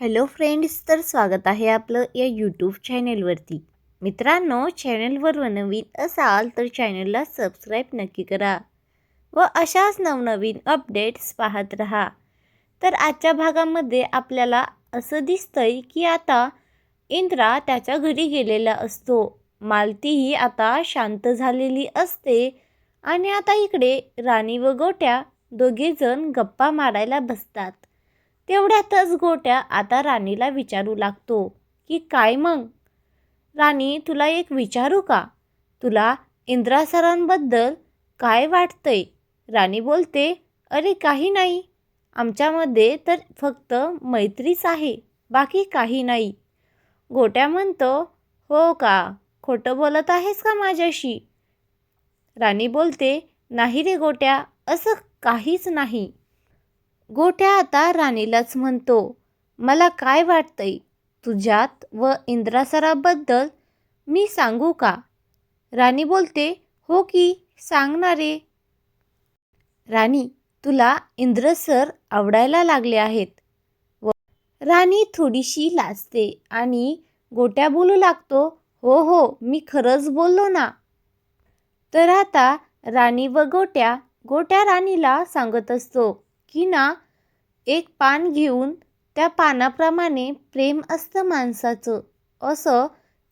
Hello friends तर स्वागत आहे आपलं या यूट्यूब चॅनेलवरती मित्रांनो चॅनेलवर नवीन असाल तर चॅनलला सबस्क्राईब नक्की करा व अशाच नवनवीन अपडेट्स पाहत राहा. तर आजच्या भागामध्ये आपल्याला असं दिसतंय की आता इंद्रा त्याच्या घरी गेलेला असतो. मालतीही आता शांत झालेली असते आणि आता इकडे राणी व गोट्या दोघेजण गप्पा मारायला बसतात. तेवढ्यातच गोट्या आता राणीला विचारू लागतो की काय मग? राणी तुला एक विचारू का? तुला इंद्रा सरांबद्दल काय वाटतंय? राणी बोलते अरे काही नाही. आमच्यामध्ये तर फक्त मैत्रीच आहे बाकी काही नाही. गोट्या म्हणतो हो का? खोटं बोलत आहेस का माझ्याशी? राणी बोलते नाही रे गोट्या असं काहीच नाही. गोट्या आता राणीलाच म्हणतो मला काय वाटतंय? तुझ्यात व इंद्रासराबद्दल मी सांगू का? राणी बोलते हो की सांगणारे राणी तुला इंद्रसर आवडायला लागले आहेत. व राणी थोडीशी लाजते आणि गोट्या बोलू लागतो हो हो मी खरंच बोललो ना. तर आता राणी व गोट्या गोट्या राणीला सांगत असतो किना ना एक पान घेऊन त्या पानाप्रमाणे प्रेम असतं माणसाचं. असं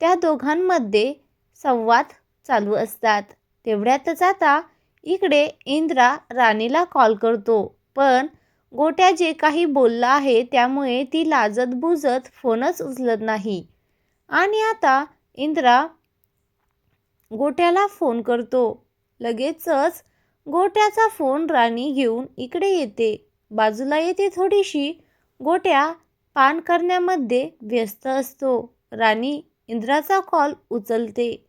त्या दोघांमध्ये संवाद चालू असतात. तेवढ्यातच आता इकडे इंद्रा राणीला कॉल करतो. पण गोट्या जे काही बोलला आहे त्यामुळे ती लाजत बुजत फोनच उचलत नाही. आणि आता इंद्रा गोट्याला फोन करतो. लगेचच गोट्याचा फोन राणी घेऊन इकडे येते. बाजूला येते थोडीशी. गोट्या पान करण्यामध्ये व्यस्त असतो. राणी इंद्राचा कॉल उचलते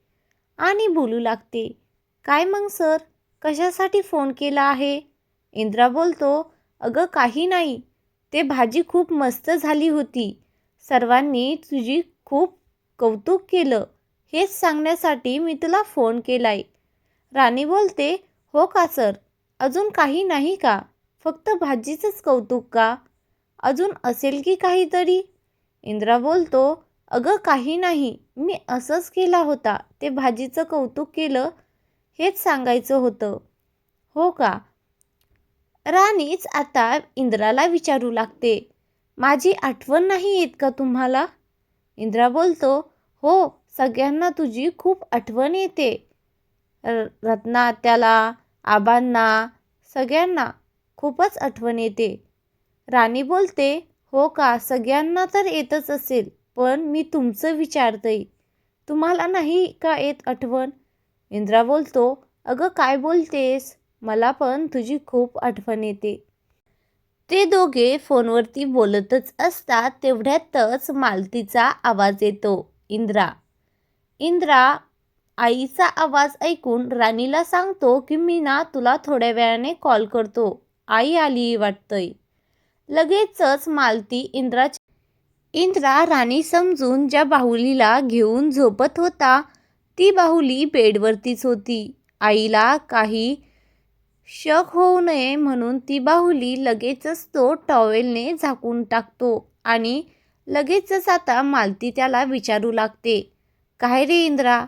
आणि बोलू लागते. काय मग सर? कशासाठी फोन केला आहे? इंद्रा बोलतो अगं काही नाही. ते भाजी खूप मस्त झाली होती. सर्वांनी तुझी खूप कौतुक केलं. हेच सांगण्यासाठी मी तुला फोन केलाय. राणी बोलते हो का सर? अजून काही नाही का? फक्त भाजीचंच कौतुक का? अजून असेल की काहीतरी? इंद्रा बोलतो अगं काही नाही. मी असंच केला होता. ते भाजीचं कौतुक केलं. हेच सांगायचं होतं. हो का? राणीच आता इंद्राला विचारू लागते. माझी आठवण नाही येत का तुम्हाला? इंद्रा बोलतो हो सगळ्यांना तुझी खूप आठवण येते. रत्ना त्याला आबांना सगळ्यांना खूपच आठवण येते. राणी बोलते हो का सगळ्यांना तर येतच असेल पण मी तुमचं विचारतंय तुम्हाला नाही का येत आठवण? इंद्रा बोलतो अगं काय बोलतेस? मला पण तुझी खूप आठवण येते. ते दोघे फोनवरती बोलतच असतात तेवढ्यातच मालतीचा आवाज येतो इंद्रा. इंद्रा आईचा आवाज ऐकून राणीला सांगतो की मी ना तुला थोड्या वेळाने कॉल करतो. आई आली वाटतंय. लगेचच मालती इंद्रा इंद्रा राणी समजून ज्या बाहुलीला घेऊन झोपत होता ती बाहुली बेडवरतीच होती. आईला काही शक होऊ नये म्हणून ती बाहुली लगेचच तो टॉवेलने झाकून टाकतो आणि लगेचच आता मालती त्याला विचारू लागते. काय रे इंद्रा?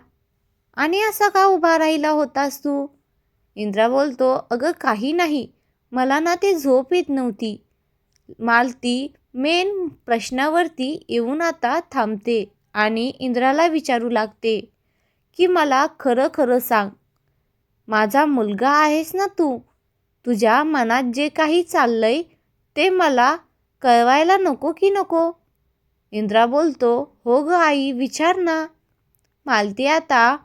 आणि असा का उभा राहिला होतास तू? इंद्रा बोलतो अगं काही नाही. मला ना ते झोप येत नव्हती. मालती मेन प्रश्नावरती येऊन आता थांबते आणि इंद्राला विचारू लागते की मला खरं खरं सांग. माझा मुलगा आहेस ना तू? तुझ्या मनात जे काही चाललंय ते मला कळवायला नको की नको? इंद्रा बोलतो हो ग आई विचार ना. मालती आता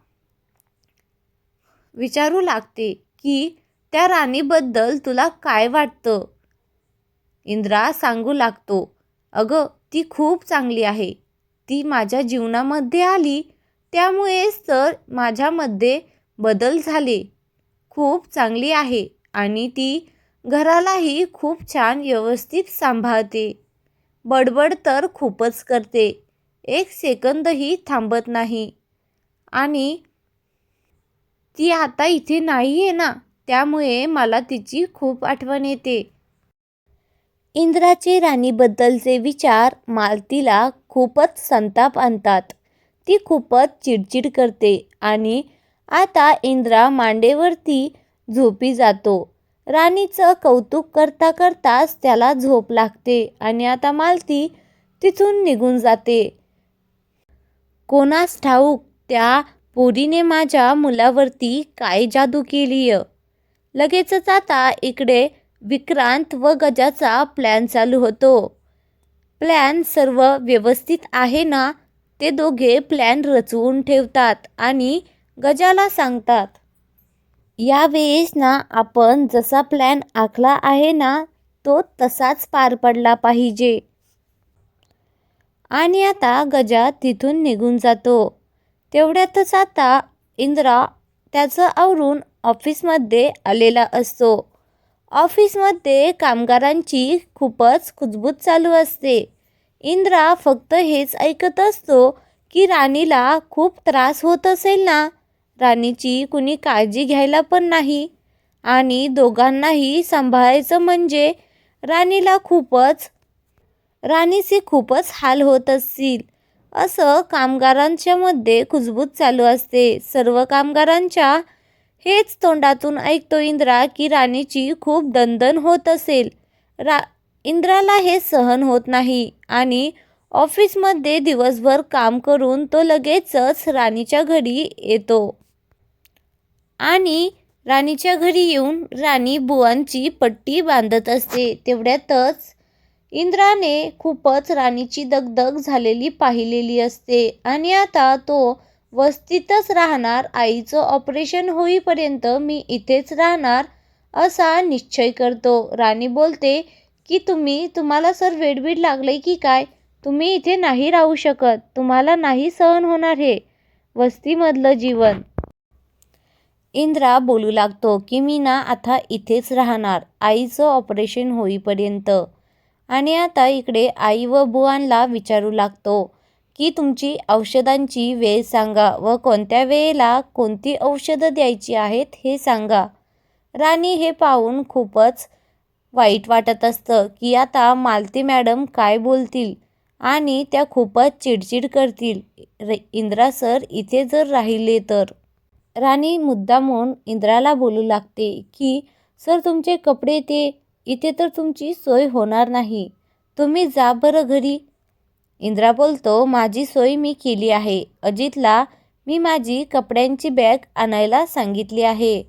विचारू लागते की त्या राणीबद्दल तुला काय वाटतं? इंद्रा सांगू लागतो अगं ती खूप चांगली आहे. ती माझ्या जीवनामध्ये आली. त्यामुळेच तर माझ्यामध्ये बदल झाले. खूप चांगली आहे आणि ती घरालाही खूप छान व्यवस्थित सांभाळते. बडबड तर खूपच करते. एक सेकंदही थांबत नाही. आणि ती आता इथे नाही आहे ना त्यामुळे मला तिची खूप आठवण येते. इंद्राचे राणीबद्दलचे विचार मालतीला खूपच संताप आणतात. ती खूपच चिडचिड करते आणि आता इंद्रा मांडेवरती झोपी जातो. राणीचं कौतुक करता करताच त्याला झोप लागते आणि आता मालती तिथून निघून जाते. कोणास ठाऊक त्या पोरीने माझ्या मुलावरती काय जादू केलीय? लगेचच आता इकडे विक्रांत व गजाचा प्लॅन चालू होतो. प्लॅन सर्व व्यवस्थित आहे ना? ते दोघे प्लॅन रचवून ठेवतात आणि गजाला सांगतात. यावेळेस ना आपण जसा प्लॅन आखला आहे ना तो तसाच पार पडला पाहिजे. आणि आता गजा तिथून निघून जातो. तेवढ्यातच आता इंद्रा त्याचं आवरून ऑफिसमध्ये आलेला असतो. ऑफिसमध्ये कामगारांची खूपच खुजबूज चालू असते. इंद्रा फक्त हेच ऐकत असतो की राणीला खूप त्रास होत असेल ना? राणीची कुणी काळजी घ्यायला पण नाही. आणि दोघांनाही सांभाळायचं म्हणजे राणीला खूपच राणीचे खूपच हाल होत असतील. असं कामगारांच्या मध्ये कुजबूज चालू असते. सर्व कामगारांच्या हेच तोंडातून ऐकतो इंद्रा की राणीची खूप दणदण होत असेल. रा इंद्राला हे सहन होत नाही आणि ऑफिसमध्ये दिवसभर काम करून तो लगेचच राणीच्या घरी येतो. आणि राणीच्या घरी येऊन राणी बुवांची पट्टी बांधत असते. तेवढ्यातच इंद्राने खूपच राणीची दगदग झालेली पाहिलेली असते. आणि आता तो वस्तीतच राहणार आईचं ऑपरेशन होईपर्यंत मी इथेच राहणार असा निश्चय करतो. राणी बोलते की तुम्ही तुम्हाला सर वेडबीड लागले की काय? तुम्ही इथे नाही राहू शकत तुम्हाला नाही सहन होणार हे. वस्तीमधलं जीवन. इंद्रा बोलू लागतो की मी ना आता इथेच राहणार आईचं ऑपरेशन होईपर्यंत. आणि आता इकडे आई व बुवांना विचारू लागतो की तुमची औषधांची वेळ सांगा व कोणत्या वेळेला कोणती औषधं द्यायची आहेत हे सांगा. राणी हे पाहून खूपच वाईट वाटत असतं की आता मालती मॅडम काय बोलतील आणि त्या खूपच चिडचिड करतील. इंद्रा सर इथे जर राहिले तर. राणी मुद्दामून इंद्राला बोलू लागते की सर तुमचे कपडे ते इथे तर तुमची सोय होणार नाही. तुम्ही जा बरं घरी. इंद्रा बोलतो माझी सोय मी केली आहे. अजितला मी माझी कपड्यांची बॅग आणायला सांगितली आहे.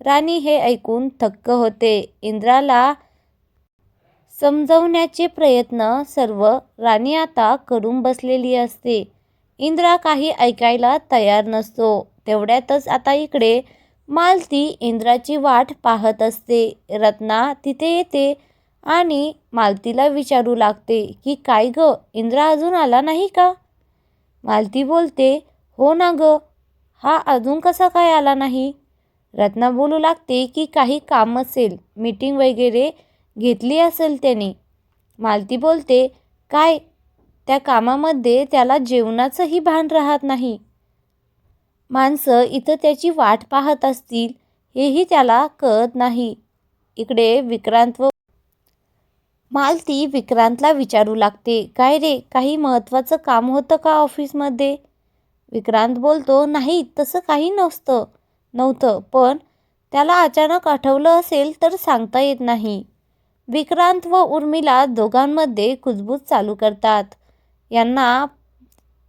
राणी हे ऐकून थक्क होते. इंद्राला समजवण्याचे प्रयत्न सर्व राणी आता करून बसलेली असते. इंद्रा काही ऐकायला तयार नसतो. तेवढ्यातच आता इकडे मालती इंद्राची वाट पाहत असते. रत्ना तिथे येते आणि मालतीला विचारू लागते की काय ग इंद्रा अजून आला नाही का? मालती बोलते हो ना ग हा अजून कसा काय आला नाही? रत्ना बोलू लागते की काही काम असेल मीटिंग वगैरे घेतली असेल त्याने. मालती बोलते काय त्या कामामध्ये त्याला जेवणाचंही भान राहत नाही. माणसं इथं त्याची वाट पाहत असतील हेही त्याला कळत नाही. इकडे विक्रांत व मालती विक्रांतला विचारू लागते काय रे काही महत्त्वाचं काम होतं का ऑफिसमध्ये? विक्रांत बोलतो नाही तसं काही नसतं. नव्हतं पण त्याला अचानक आठवलं असेल तर सांगता येत नाही. विक्रांत व उर्मिला दोघांमध्ये कुजबूज चालू करतात. यांना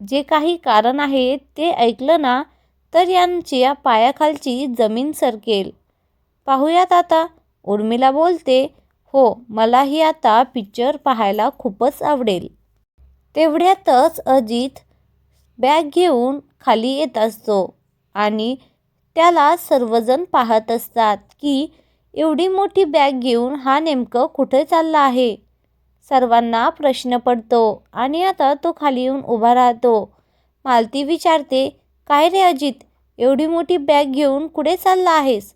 जे काही कारण आहे ते ऐकलं ना तर यांच्या पायाखालची जमीन सरकेल. पाहूयात आता. उर्मिला बोलते हो मलाही आता पिक्चर पाहायला खूपच आवडेल. तेवढ्यातच अजित बॅग घेऊन खाली येत असतो आणि त्याला सर्वजण पाहत असतात की एवढी मोठी बॅग घेऊन हा नेमकं कुठे चालला आहे? सर्वांना प्रश्न पडतो आणि आता तो खाली येऊन उभा राहतो. मालती विचारते काय रे अजित एवढी मोठी बॅग घेऊन कुठे चालला आहेस?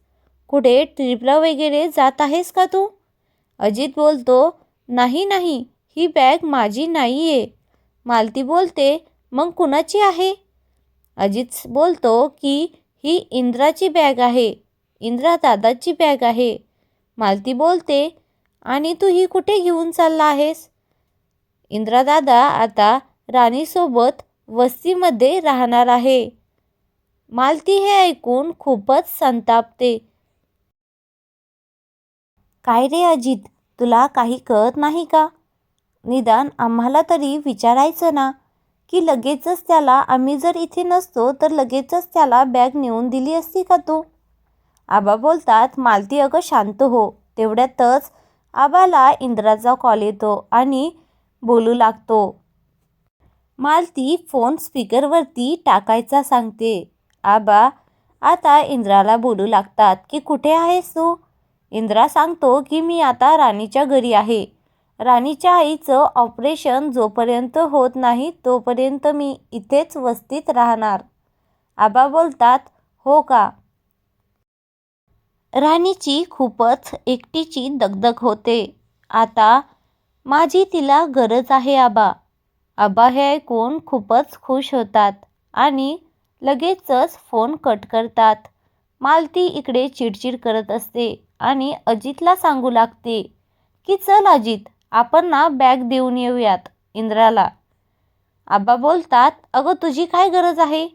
कुठे ट्रिपला वगैरे जात आहेस का तू? अजित बोलतो नाही नाही ही बॅग माझी नाही आहे मालती बोलते मग कुणाची आहे? अजित बोलतो की ही इंद्राची बॅग आहे इंद्रा दादाची बॅग आहे. मालती बोलते आणि तू ही कुठे घेऊन चालला आहेस? इंद्रादादा आता राणीसोबत वस्तीमध्ये राहणार आहे. मालती हे ऐकून खूपच संतापते. काय रे अजित तुला काही कळत नाही का? निदान आम्हाला तरी विचारायचं ना की लगेचच त्याला आम्ही जर इथे नसतो तर लगेचच त्याला बॅग नेऊन दिली असती का तू? आबा बोलतात मालती अगं शांत हो तेवढ्यातच आबाला इंद्राचा कॉल येतो आणि बोलू लागतो. मालती फोन स्पीकरवरती टाकायचा सांगते. आबा आता इंद्राला बोलू लागतात की कुठे आहेस तू? इंद्रा सांगतो की मी आता राणीच्या घरी आहे. राणीच्या आईचं ऑपरेशन जोपर्यंत होत नाही तोपर्यंत मी इथेच वस्तीत राहणार. आबा बोलतात हो का? राणीची खूपच एकटीची दगदग होते. आता माझी तिला गरज आहे आबा. आबा हे ऐकून खूपच खुश होतात आणि लगेचच फोन कट करतात. मालती इकडे चिडचिड करत असते आणि अजितला सांगू लागते की चल अजित आपण ना बॅग देऊन येऊयात इंद्राला. आबा बोलतात अगं तुझी काय गरज आहे?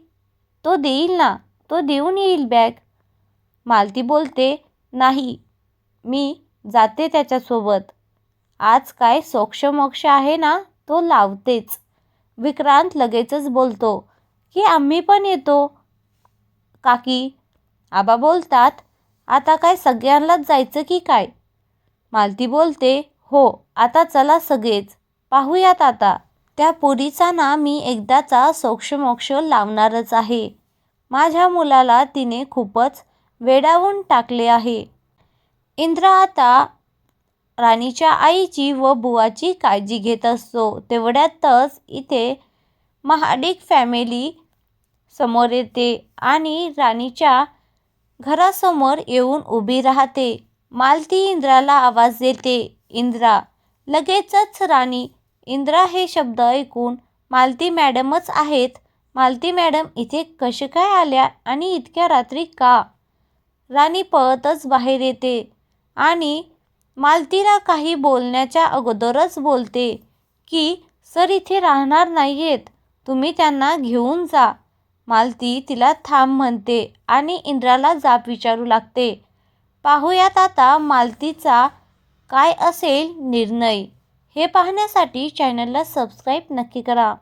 तो देईल ना तो देऊन येईल बॅग. मालती बोलते नाही मी जाते त्याच्यासोबत. आज काय सोक्षमोक्ष आहे ना तो लावतेच. विक्रांत लगेचच बोलतो की आम्ही पण येतो. काकी आबा बोलतात आता काय सगळ्यांनाच जायचं की काय? मालती बोलते हो आता चला सगळेच. पाहूयात आता. त्या पोरीचा ना मी एकदाचा सोक्षमोक्ष लावणारच आहे. माझ्या मुलाला तिने खूपच वेडावून टाकले आहे. इंद्र आता राणीच्या आईची व बुवाची काळजी घेत असतो. तेवढ्यातच इथे महाडिक फॅमिली समोर येते आणि राणीच्या घरासमोर येऊन उभी राहते. मालती इंद्राला आवाज देते इंद्रा लगेचच राणी. इंद्रा हे शब्द ऐकून मालती मॅडमच आहेत. मालती मॅडम इथे कसे काय आल्या आणि इतक्या रात्री का? राणी पळतच बाहेर येते आणि मालतीला काही बोलण्याच्या अगोदरच बोलते की सर इथे राहणार नाही आहेत तुम्ही त्यांना घेऊन जा. मालती तिला थांब म्हणते आणि इंद्राला जाप विचारू लागते. पाहूयात आता मालतीचा काय असेल निर्णय. हे पाहण्यासाठी चॅनलला सबस्क्राईब नक्की करा.